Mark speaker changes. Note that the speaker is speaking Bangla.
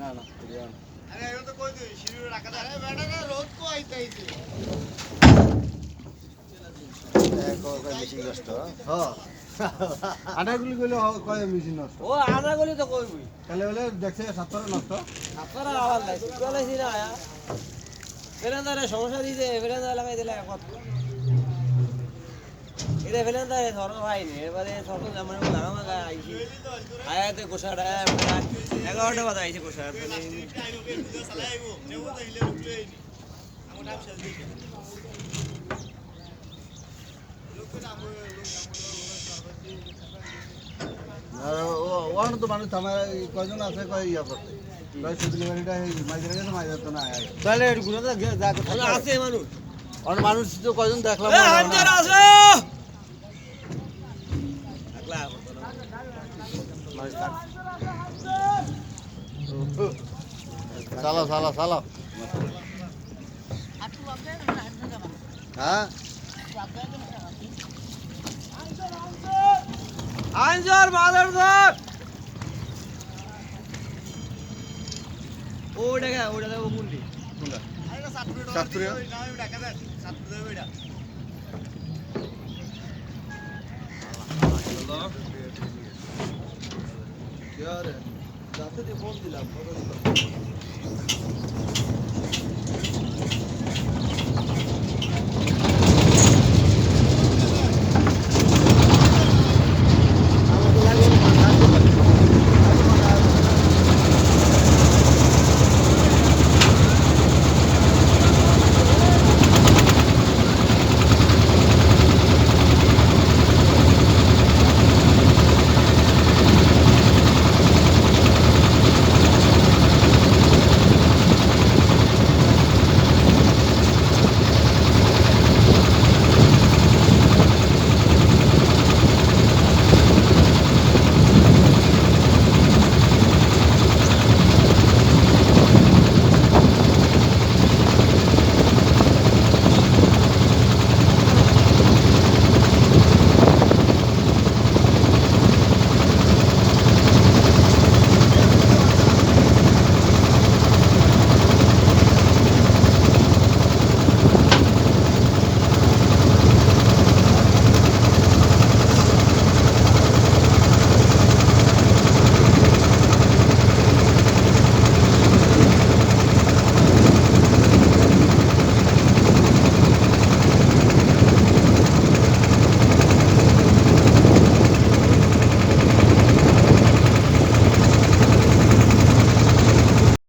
Speaker 1: না না বিরিয়ানি
Speaker 2: মেশিন নষ্ট।
Speaker 1: হ্যাঁ। আটাগুলি গেলে কয় মেশিন নষ্ট?
Speaker 3: ও আধা গলি তো কইবি।
Speaker 1: তাহলে বলে দেখছে সাতটা নষ্ট?
Speaker 3: আপনারা আওয়াজ নাই চলেছি না আয়া ফেরেন্দারে সমস্যা দিছে ফেরেন্দা লাগাই দিলে কত এটা ফেরেন্দারে ধরো ভাই নি এবারে ছোট জামার লাগা মাগা আইছি আয়াতে গোসাড়া এগারোটা বাজে আইছে
Speaker 1: তো মানুষ আমার কয়জন আছে কয় ইয়া করতে। তো না
Speaker 2: তাহলে তো
Speaker 3: মানুষ।
Speaker 1: মানুষ তো কয়জন দেখলাম চালো চালো চালো হ্যাঁ
Speaker 3: আইনজর মাদার ধর ও দেখা ও দেখা মুন্ডি।
Speaker 1: কোনটা? সাতপুরে
Speaker 3: Yarın. Zaten de bol dilam. Orası